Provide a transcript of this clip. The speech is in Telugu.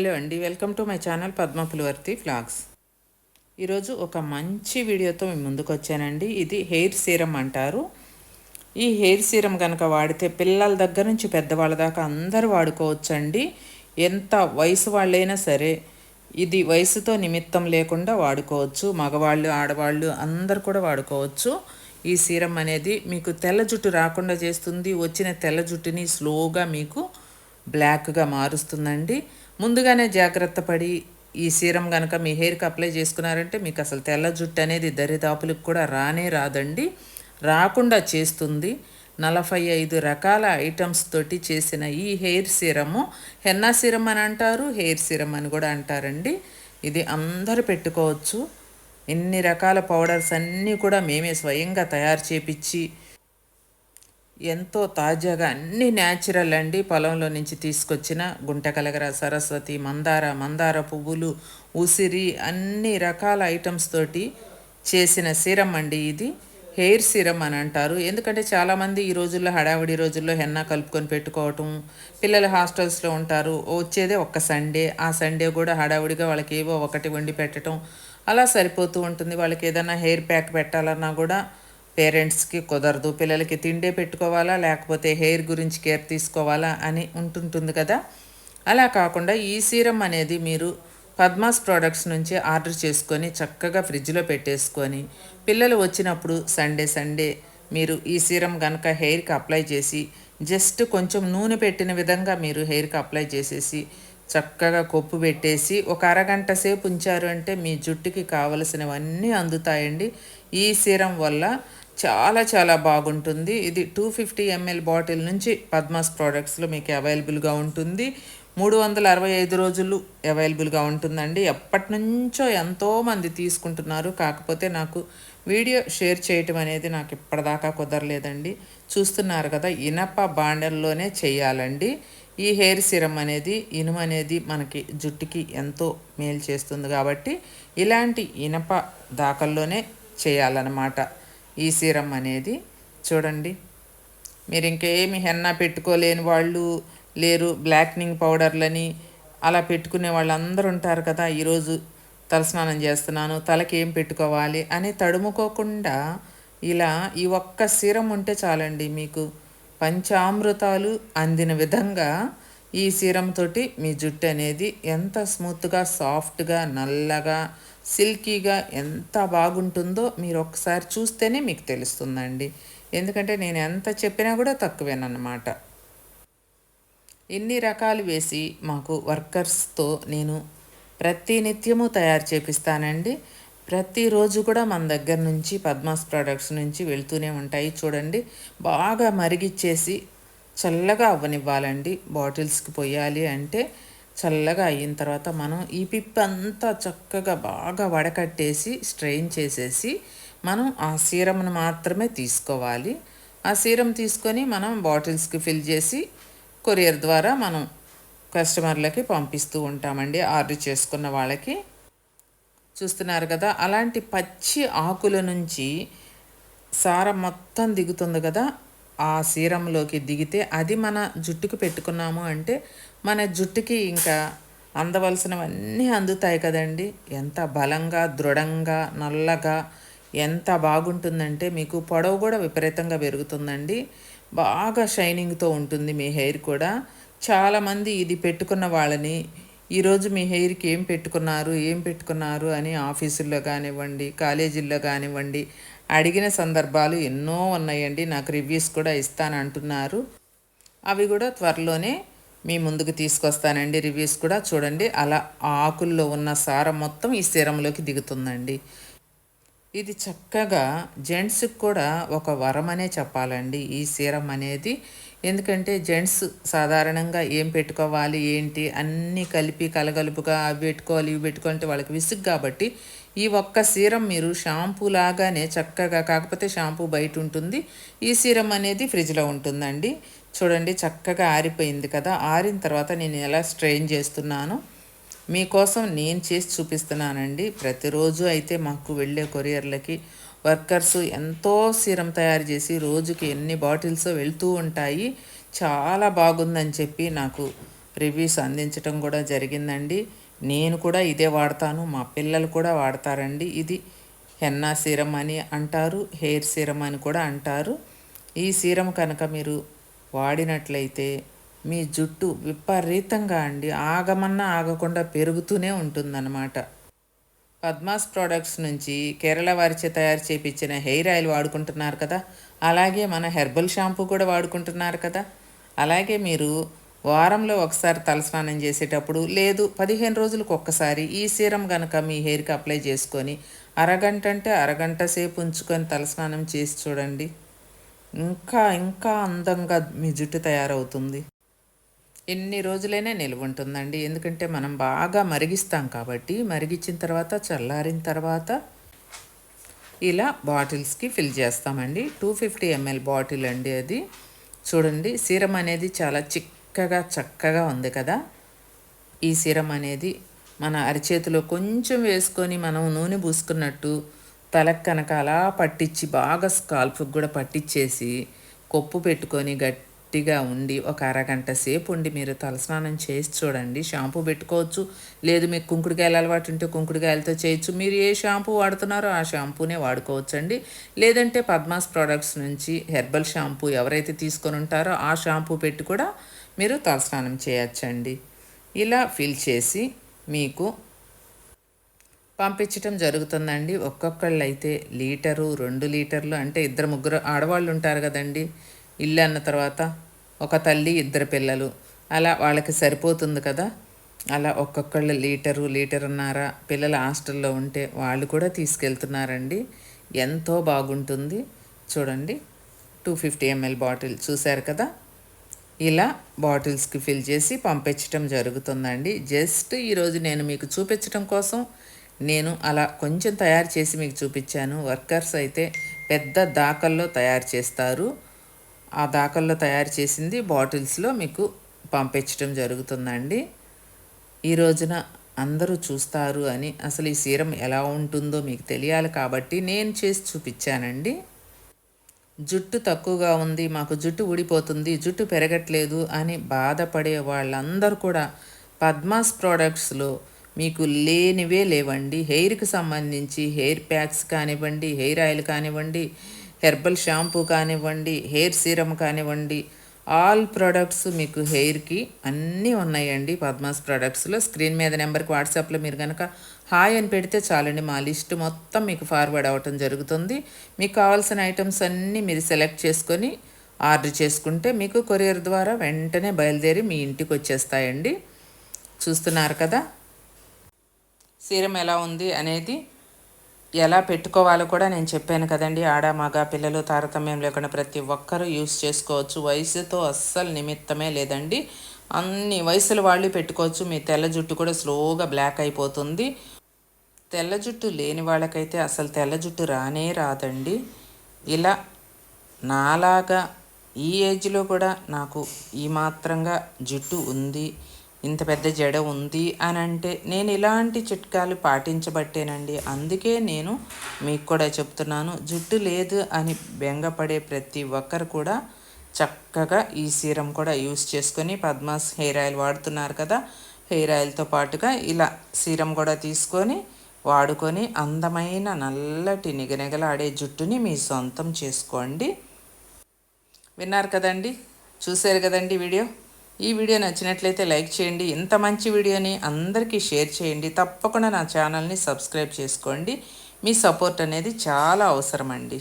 హలో అండి. Welcome to my channel Padma Pulavarthi vlogs ఈరోజు ఒక మంచి వీడియోతో మేము ముందుకు వచ్చానండి. ఇది హెయిర్ సీరం అంటారు. ఈ హెయిర్ సీరం కనుక వాడితే పిల్లల దగ్గర నుంచి పెద్దవాళ్ళ దాకా అందరూ వాడుకోవచ్చండి. ఎంత వయసు వాళ్ళైనా సరే ఇది వయసుతో నిమిత్తం లేకుండా వాడుకోవచ్చు. మగవాళ్ళు ఆడవాళ్ళు అందరు కూడా వాడుకోవచ్చు. ఈ సీరం అనేది మీకు తెల్ల జుట్టు రాకుండా చేస్తుంది. వచ్చిన తెల్ల జుట్టుని స్లోగా మీకు బ్లాక్గా మారుస్తుందండి. ముందుగానే జాగ్రత్త పడి ఈ సీరం కనుక మీ హెయిర్కి అప్లై చేసుకున్నారంటే మీకు అసలు తెల్ల జుట్టు అనేది దరిదాపులకు కూడా రానే రాదండి. రాకుండా చేస్తుంది. నలభై ఐదు రకాల ఐటమ్స్ తోటి చేసిన ఈ హెయిర్ సీరము హెన్నా సీరం అని అంటారు హెయిర్ సీరం అని కూడా అంటారండి. ఇది అందరూ పెట్టుకోవచ్చు. ఎన్ని రకాల పౌడర్స్ అన్నీ కూడా మేమే స్వయంగా తయారు చేపించి ఎంతో తాజాగా అన్ని న్యాచురల్ అండి. పొలంలో నుంచి తీసుకొచ్చిన గుంటకలగర సరస్వతి మందార మందార పువ్వులు ఉసిరి అన్ని రకాల ఐటమ్స్ తోటి చేసిన సీరం అండి ఇది. హెయిర్ సీరం అని అంటారు. ఎందుకంటే చాలామంది ఈ రోజుల్లో హడావిడి రోజుల్లో హెన్నా కలుపుకొని పెట్టుకోవటం పిల్లలు హాస్టల్స్లో ఉంటారు. వచ్చేదే ఒక్క సండే. ఆ సండే కూడా హడావిడిగా వాళ్ళకి ఏవో ఒకటి వండి పెట్టడం అలా సరిపోతూ ఉంటుంది. వాళ్ళకి ఏదైనా హెయిర్ ప్యాక్ పెట్టాలన్నా కూడా పేరెంట్స్కి కుదరదు పిల్లలకి తిండే పెట్టుకోవాలా లేకపోతే హెయిర్ గురించి కేర్ తీసుకోవాలా అని ఉంటుంటుంది కదా. అలా కాకుండా ఈ సీరం అనేది మీరు పద్మాస్ ప్రోడక్ట్స్ నుంచి ఆర్డర్ చేసుకొని చక్కగా ఫ్రిడ్జ్లో పెట్టేసుకొని పిల్లలు వచ్చినప్పుడు సండే సండే మీరు ఈ సీరం కనుక హెయిర్కి అప్లై చేసి జస్ట్ కొంచెం నూనె పెట్టిన విధంగా మీరు హెయిర్కి అప్లై చేసేసి చక్కగా కొప్పు పెట్టేసి ఒక అరగంట సేపు ఉంచారు అంటే మీ జుట్టుకి కావలసినవన్నీ అందుతాయండి. ఈ సీరం వల్ల చాలా చాలా బాగుంటుంది. ఇది టూ ఫిఫ్టీ ఎంఎల్ బాటిల్ నుంచి పద్మాస్ ప్రోడక్ట్స్లో మీకు అవైలబుల్గా ఉంటుంది. మూడు వందల అరవై ఐదు రోజులు అవైలబుల్గా ఉంటుందండి. ఎప్పటి నుంచో ఎంతోమంది తీసుకుంటున్నారు. కాకపోతే నాకు వీడియో షేర్ చేయటం అనేది నాకు ఇప్పటిదాకా కుదరలేదండి. చూస్తున్నారు కదా ఇనప బాండల్లోనే చేయాలండి. ఈ హెయిర్ సిరం అనేది ఇనుము అనేది మనకి జుట్టుకి ఎంతో మేలు చేస్తుంది కాబట్టి ఇలాంటి ఇనప దాకల్లోనే చేయాలన్నమాట. ఈ సీరం అనేది. చూడండి. మీరు ఇంకేమి హెన్నా పెట్టుకోలేని వాళ్ళు లేరు బ్లాక్నింగ్ పౌడర్లని అలా పెట్టుకునే వాళ్ళందరూ ఉంటారు కదా. ఈరోజు తలస్నానం చేస్తున్నాను తలకి ఏం పెట్టుకోవాలి అని తడుముకోకుండా ఇలా ఈ ఒక్క సీరం ఉంటే చాలండి మీకు. పంచామృతాలు అందిన విధంగా ఈ తోటి మీ జుట్టు అనేది ఎంత స్మూత్గా సాఫ్ట్గా నల్లగా సిల్కీగా ఎంత బాగుంటుందో మీరు ఒకసారి చూస్తేనే మీకు తెలుస్తుందండి. ఎందుకంటే నేను ఎంత చెప్పినా కూడా తక్కువేనమాట ఇన్ని రకాలు వేసి మాకు వర్కర్స్తో నేను ప్రతి నిత్యము తయారు చేపిస్తానండి. ప్రతిరోజు కూడా మన దగ్గర నుంచి పద్మాస్ ప్రోడక్ట్స్ నుంచి వెళ్తూనే ఉంటాయి చూడండి. బాగా మరిగిచ్చేసి చల్లగా అవ్వనివ్వాలండి. బాటిల్స్కి పోయాలి అంటే చల్లగా అయిన తర్వాత మనం ఈ పిప్ అంతా చక్కగా బాగా వడకట్టేసి స్ట్రెయిన్ చేసేసి మనం ఆ సీరంను మాత్రమే తీసుకోవాలి. ఆ సీరం తీసుకొని మనం బాటిల్స్కి ఫిల్ చేసి కొరియర్ ద్వారా మనం కస్టమర్లకి పంపిస్తూ ఉంటామండి. ఆర్డర్ చేసుకున్న వాళ్ళకి. చూస్తున్నారు కదా అలాంటి పచ్చి ఆకుల నుంచి సారం మొత్తం దిగుతుంది కదా ఆ సీరంలోకి దిగితే అది మన జుట్టుకు పెట్టుకున్నాము అంటే మన జుట్టుకి ఇంకా అందవలసినవన్నీ అందుతాయి కదండి. ఎంత బలంగా దృఢంగా నల్లగా ఎంత బాగుంటుందంటే మీకు పొడవు కూడా విపరీతంగా పెరుగుతుందండి. బాగా షైనింగ్తో ఉంటుంది మీ హెయిర్ కూడా. చాలామంది ఇది పెట్టుకున్న వాళ్ళని ఈరోజు మీ హెయిర్కి ఏం పెట్టుకున్నారు ఏం పెట్టుకున్నారు అని ఆఫీసుల్లో కానివ్వండి కాలేజీల్లో కానివ్వండి అడిగిన సందర్భాలు ఎన్నో ఉన్నాయండి. నాకు రివ్యూస్ కూడా ఇస్తానంటున్నారు. అవి కూడా త్వరలోనే మీ ముందుకు తీసుకొస్తానండి. రివ్యూస్ కూడా చూడండి. అలా ఆకుల్లో ఉన్న సారం మొత్తం ఈ సిరంలోకి దిగుతుందండి. ఇది చక్కగా జెంట్స్కి కూడా ఒక వరం అనే చెప్పాలండి. ఈ సీరం అనేది ఎందుకంటే జెంట్స్ సాధారణంగా ఏం పెట్టుకోవాలి ఏంటి అన్నీ కలిపి కలగలుపుగా అవి పెట్టుకోవాలి ఇవి పెట్టుకోవాలంటే వాళ్ళకి విసుగు కాబట్టి ఈ ఒక్క సీరం మీరు షాంపూ లాగానే చక్కగా కాకపోతే షాంపూ బయట ఉంటుంది ఈ సీరం అనేది ఫ్రిడ్జ్లో ఉంటుందండి. చూడండి చక్కగా ఆరిపోయింది కదా. ఆరిన తర్వాత నేను ఎలా స్ట్రెయిన్ చేస్తున్నాను మీకోసం నేను చేసి చూపిస్తున్నానండి. ప్రతిరోజు అయితే మాకు వెళ్ళే కొరియర్లకి వర్కర్స్ ఎంతో సీరం తయారు చేసి రోజుకి ఎన్ని బాటిల్స్ వెళ్తూ ఉంటాయి. చాలా బాగుందని చెప్పి నాకు రివ్యూస్ అందించడం కూడా జరిగిందండి. నేను కూడా ఇదే వాడతాను మా పిల్లలు కూడా వాడతారండి. ఇది హెన్నా సీరం అని అంటారు హెయిర్ సీరం అని కూడా అంటారు. ఈ సీరం కనుక మీరు వాడినట్లయితే మీ జుట్టు విపరీతంగా అండి ఆగమన్నా ఆగకుండా పెరుగుతూనే ఉంటుందన్నమాట. పద్మాస్ ప్రోడక్ట్స్ నుంచి కేరళ వారిచే తయారు చేపించిన హెయిర్ ఆయిల్ వాడుకుంటున్నారు కదా అలాగే మన హెర్బల్ షాంపూ కూడా వాడుకుంటున్నారు కదా అలాగే మీరు వారంలో ఒకసారి తలస్నానం చేసేటప్పుడు లేదు పదిహేను రోజులకు ఒక్కసారి ఈ సీరం కనుక మీ హెయిర్కి అప్లై చేసుకొని అరగంట అంటే అరగంట సేపు ఉంచుకొని తలస్నానం చేసి చూడండి. ఇంకా ఇంకా అందంగా మీ జుట్టు తయారవుతుంది. ఎన్ని రోజులైనా నిల్వ ఉంటుందండి. ఎందుకంటే మనం బాగా మరిగిస్తాం కాబట్టి మరిగించిన తర్వాత చల్లారిన తర్వాత ఇలా బాటిల్స్కి ఫిల్ చేస్తామండి. టూ ఫిఫ్టీ ఎంఎల్ బాటిల్ అండి అది. చూడండి సీరం అనేది చాలా చిక్ చిక్కగా చక్కగా ఉంది కదా? ఈ సీరం అనేది మన అరిచేతిలో కొంచెం వేసుకొని మనం నూనె పూసుకున్నట్టు తలకు కనుక అలా పట్టించి బాగా స్కాల్ఫ్కి కూడా పట్టించేసి కొప్పు పెట్టుకొని గట్టిగా ఉండి ఒక అరగంట సేపు ఉండి మీరు తలస్నానం చేసి చూడండి. షాంపూ పెట్టుకోవచ్చు. లేదు మీకు కుంకుడుకాయలు అలవాటు ఉంటే కుంకుడుకాయలతో చేయొచ్చు. మీరు ఏ షాంపూ వాడుతున్నారో ఆ షాంపూనే వాడుకోవచ్చు అండి లేదంటే పద్మాస్ ప్రోడక్ట్స్ నుంచి హెర్బల్ షాంపూ ఎవరైతే తీసుకొని ఉంటారో ఆ షాంపూ పెట్టి కూడా మీరు తలస్నానం చేయొచ్చండి. ఇలా ఫిల్ చేసి మీకు పంపించటం జరుగుతుందండి. ఒక్కొక్కళ్ళు అయితే లీటరు రెండు లీటర్లు అంటే ఇద్దరు ముగ్గురు ఆడవాళ్ళు ఉంటారు కదండి. ఇల్లు అన్న తర్వాత ఒక తల్లి ఇద్దరు పిల్లలు. అలా వాళ్ళకి సరిపోతుంది కదా. అలా ఒక్కొక్కళ్ళు లీటరు లీటర్న్నర పిల్లల హాస్టల్లో ఉంటే వాళ్ళు కూడా తీసుకెళ్తున్నారండి. ఎంతో బాగుంటుంది. చూడండి టూ ఫిఫ్టీ ఎంఎల్ బాటిల్ చూశారు కదా. ఇలా బాటిల్స్కి ఫిల్ చేసి పంపించటం జరుగుతుందండి. జస్ట్ ఈరోజు నేను మీకు చూపించడం కోసం నేను అలా కొంచెం తయారు చేసి మీకు చూపించాను. వర్కర్స్ అయితే పెద్ద దాకల్లో తయారు చేస్తారు. ఆ దాకల్లో తయారు చేసింది బాటిల్స్లో మీకు పంపించడం జరుగుతుందండి. ఈ రోజున అందరూ చూస్తారు అని అసలు ఈ సీరం ఎలా ఉంటుందో మీకు తెలియాలి కాబట్టి నేను చేసి చూపించానండి. జుట్టు తక్కువగా ఉంది మాకు జుట్టు ఊడిపోతుంది జుట్టు పెరగట్లేదు అని బాధపడే వాళ్ళందరూ కూడా పద్మాస్ ప్రోడక్ట్స్లో మీకు లేనివే లేవండి. హెయిర్కి సంబంధించి హెయిర్ ప్యాక్స్ కానివ్వండి హెయిర్ ఆయిల్ కానివ్వండి హెర్బల్ షాంపూ కానివ్వండి హెయిర్ సీరమ్ కానివ్వండి ఆల్ ప్రోడక్ట్స్ మీకు హెయిర్కి అన్నీ ఉన్నాయండి పద్మాస్ ప్రోడక్ట్స్లో స్క్రీన్ మీద నెంబర్కి వాట్సాప్లో మీరు కనుక హాయ్ అని పెడితే చాలండి మా లిస్ట్ మొత్తం మీకు ఫార్వర్డ్ అవ్వటం జరుగుతుంది. మీకు కావాల్సిన ఐటమ్స్ అన్నీ మీరు సెలెక్ట్ చేసుకొని ఆర్డర్ చేసుకుంటే మీకు కొరియర్ ద్వారా వెంటనే బయలుదేరి మీ ఇంటికి వచ్చేస్తాయండి. చూస్తున్నారు కదా? సీరం ఎలా ఉంది అనేది ఎలా పెట్టుకోవాలో కూడా నేను చెప్పాను కదండి. ఆడ మగ పిల్లలు తారతమ్యం లేకుండా ప్రతి ఒక్కరూ యూస్ చేసుకోవచ్చు. వయసుతో అస్సలు నిమిత్తమే లేదండి. అన్ని వయసుల వాళ్ళు పెట్టుకోవచ్చు. మీ తెల్ల జుట్టు కూడా స్లోగా బ్లాక్ అయిపోతుంది. తెల్ల జుట్టు లేని వాళ్ళకైతే అసలు తెల్ల జుట్టు రానే రాదండి. ఇలా నాలాగా ఈ ఏజ్లో కూడా నాకు ఈ మాత్రంగా జుట్టు ఉంది. ఇంత పెద్ద జడ ఉంది అని అంటే నేను ఇలాంటి చిట్కాలు పాటించబట్టేనండి. అందుకే నేను మీకు కూడా చెప్తున్నాను జుట్టు లేదు అని బెంగపడే ప్రతి ఒక్కరు కూడా చక్కగా ఈ సీరం కూడా యూస్ చేసుకొని పద్మాస్ హెయిర్ ఆయిల్ వాడుతున్నారు కదా హెయిర్ ఆయిల్తో పాటుగా ఇలా సీరం కూడా తీసుకొని వాడుకొని అందమైన నల్లటి నిగనిగలాడే జుట్టుని మీ సొంతం చేసుకోండి. విన్నారు కదండి? చూశారు కదండి వీడియో? ఈ వీడియో నచ్చినట్లయితే లైక్ చేయండి. ఇంత మంచి వీడియోని అందరికీ షేర్ చేయండి. తప్పకుండా నా ఛానల్ని సబ్స్క్రైబ్ చేసుకోండి. మీ సపోర్ట్ అనేది చాలా అవసరం అండి